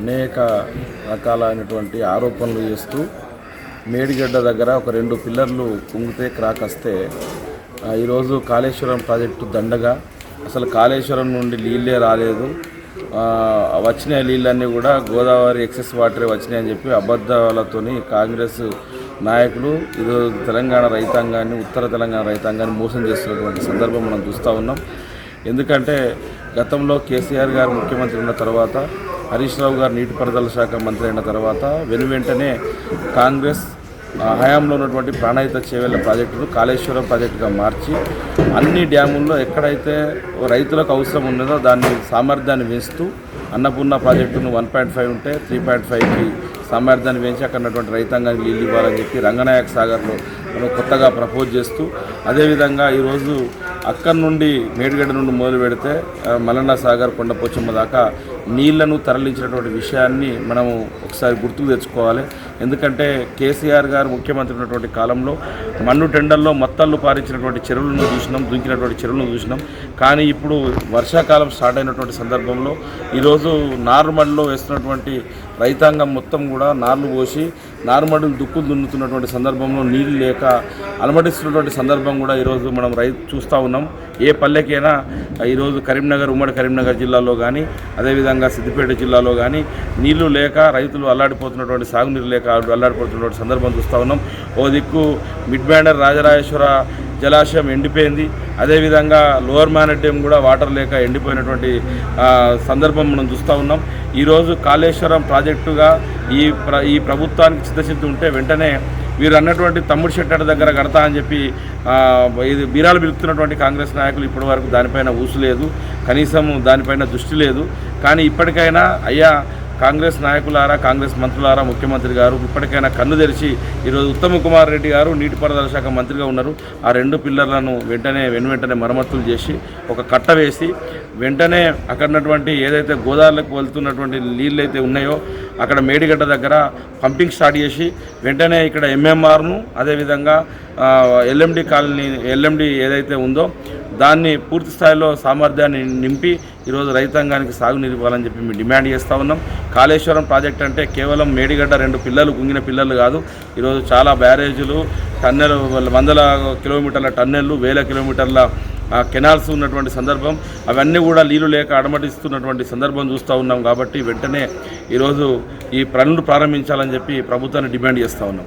అనేక రకాలైనటువంటి ఆరోపణలు చేస్తూ మేడిగడ్డ దగ్గర ఒక రెండు పిల్లర్లు కుంగితే క్రాక్ వస్తే ఈరోజు కాళేశ్వరం ప్రాజెక్టు దండగా. అసలు కాళేశ్వరం నుండి నీళ్ళే రాలేదు. వచ్చినాయి వచ్చిన నీళ్ళన్నీ కూడా గోదావరి ఎక్సెస్ వాటరే వచ్చినాయని చెప్పి అబద్ధాలతోని కాంగ్రెస్ నాయకులు ఈరోజు తెలంగాణ రైతాంగాన్ని ఉత్తర తెలంగాణ రైతాంగాన్ని మోసం చేస్తున్నటువంటి సందర్భం మనం చూస్తూ ఉన్నాం. ఎందుకంటే గతంలో కేసీఆర్ గారు ముఖ్యమంత్రి ఉన్న తర్వాత హరీష్ రావు గారు నీటిపారుదల శాఖ మంత్రి అయిన తర్వాత వెను వెంటనే కాంగ్రెస్ హయాంలో ఉన్నటువంటి ప్రాణాయిత చేవేళ్ళ ప్రాజెక్టును కాళేశ్వరం ప్రాజెక్టుగా మార్చి అన్ని డ్యాముల్లో ఎక్కడైతే రైతులకు అవసరం ఉన్నదో దాన్ని సామర్థ్యాన్ని పెంచుతూ అన్నపూర్ణ ప్రాజెక్టును వన్ పాయింట్ ఫైవ్ ఉంటే త్రీ పాయింట్ ఫైవ్కి సామర్థ్యాన్ని పెంచి అక్కడ ఉన్నటువంటి రైతాంగానికి నీళ్ళు ఇవ్వాలని చెప్పి రంగనాయక సాగర్లో మనం కొత్తగా ప్రపోజ్ చేస్తూ అదేవిధంగా ఈరోజు అక్కడి నుండి మేడిగడ్డ నుండి మొదలు పెడితే మలన్నా మల్లన్న సాగర్ కొండపోచమ్మ దాకా నీళ్ళను తరలించినటువంటి విషయాన్ని మనము ఒకసారి గుర్తుకు తెచ్చుకోవాలి. ఎందుకంటే కేసీఆర్ గారు ముఖ్యమంత్రి ఉన్నటువంటి కాలంలో మన్ను టెండర్లో మత్తళ్ళు పారించినటువంటి చెరువులను చూసినాం దుంకినటువంటి చెరువులను చూసినాం. కానీ ఇప్పుడు వర్షాకాలం స్టార్ట్ అయినటువంటి సందర్భంలో ఈరోజు నార్మల్లో వేస్తున్నటువంటి రైతాంగం మొత్తం కూడా నార్లు పోసి నారుమడులు దుక్కులు దున్నుతున్నటువంటి సందర్భంలో నీళ్ళు లేక అలమటిస్తున్నటువంటి సందర్భం కూడా ఈరోజు మనం రైతు చూస్తూ ఉన్నాం. ఏ పల్లెకైనా ఈరోజు కరీంనగర్ ఉమ్మడి కరీంనగర్ జిల్లాలో కానీ అదేవిధంగా సిద్దిపేట జిల్లాలో కానీ నీళ్ళు లేక రైతులు అల్లాడిపోతున్నటువంటి సాగునీరు లేక అల్లాడిపోతున్నటువంటి సందర్భం చూస్తూ ఉన్నాం. ఓ దిక్కు మిడ్ బ్యాండర్ రాజరాజేశ్వర జలాశయం ఎండిపోయింది. అదేవిధంగా లోవర్ డ్యామ్ కూడా వాటర్ లేక ఎండిపోయినటువంటి సందర్భం మనం చూస్తూ ఉన్నాం. ఈరోజు కాళేశ్వరం ప్రాజెక్టుగా ఈ ప్ర ఈ ప్రభుత్వానికి చిత్తశుద్ధి ఉంటే వెంటనే వీరు అన్నటువంటి తమ్ముడు షెట్టడి దగ్గర కడతా అని చెప్పి ఇది బీరాలు పిలుపుతున్నటువంటి కాంగ్రెస్ నాయకులు ఇప్పటి వరకు దానిపైన ఊసు లేదు. కనీసం దానిపైన దృష్టి లేదు. కానీ ఇప్పటికైనా అయ్యా కాంగ్రెస్ నాయకులారా కాంగ్రెస్ మంత్రులారా ముఖ్యమంత్రి గారు ఇప్పటికైనా కన్ను తెరిచి ఈరోజు ఉత్తమ్ కుమార్ రెడ్డి గారు నీటిపారుదల శాఖ మంత్రిగా ఉన్నారు. ఆ రెండు పిల్లర్లను వెంటనే వెను వెంటనే మరమ్మతులు చేసి ఒక కట్ట వేసి వెంటనే అక్కడ ఉన్నటువంటి ఏదైతే గోదావరికి వెళ్తున్నటువంటి నీళ్ళు అయితే ఉన్నాయో అక్కడ మేడిగడ్డ దగ్గర పంపింగ్ స్టార్ట్ చేసి వెంటనే ఇక్కడ ఎంఎంఆర్ను అదేవిధంగా ఎల్ఎండి కాలనీ ఎల్ఎండి ఏదైతే ఉందో దాన్ని పూర్తి స్థాయిలో సామర్థ్యాన్ని నింపి ఈరోజు రైతాంగానికి సాగునీరు ఇవ్వాలని చెప్పి మేము డిమాండ్ చేస్తూ ఉన్నాం. కాళేశ్వరం ప్రాజెక్ట్ అంటే కేవలం మేడిగడ్డ రెండు పిల్లలు గుంగిన పిల్లలు కాదు. ఈరోజు చాలా బ్యారేజీలు టన్నెలు వందల కిలోమీటర్ల టన్నెళ్ళు వేల కిలోమీటర్ల కెనాల్స్ ఉన్నటువంటి సందర్భం. అవన్నీ కూడా నీళ్ళు లేక అడమటిస్తున్నటువంటి సందర్భం చూస్తూ ఉన్నాం కాబట్టి వెంటనే ఈరోజు ఈ పనులు ప్రారంభించాలని చెప్పి ప్రభుత్వాన్ని డిమాండ్ చేస్తూ ఉన్నాం.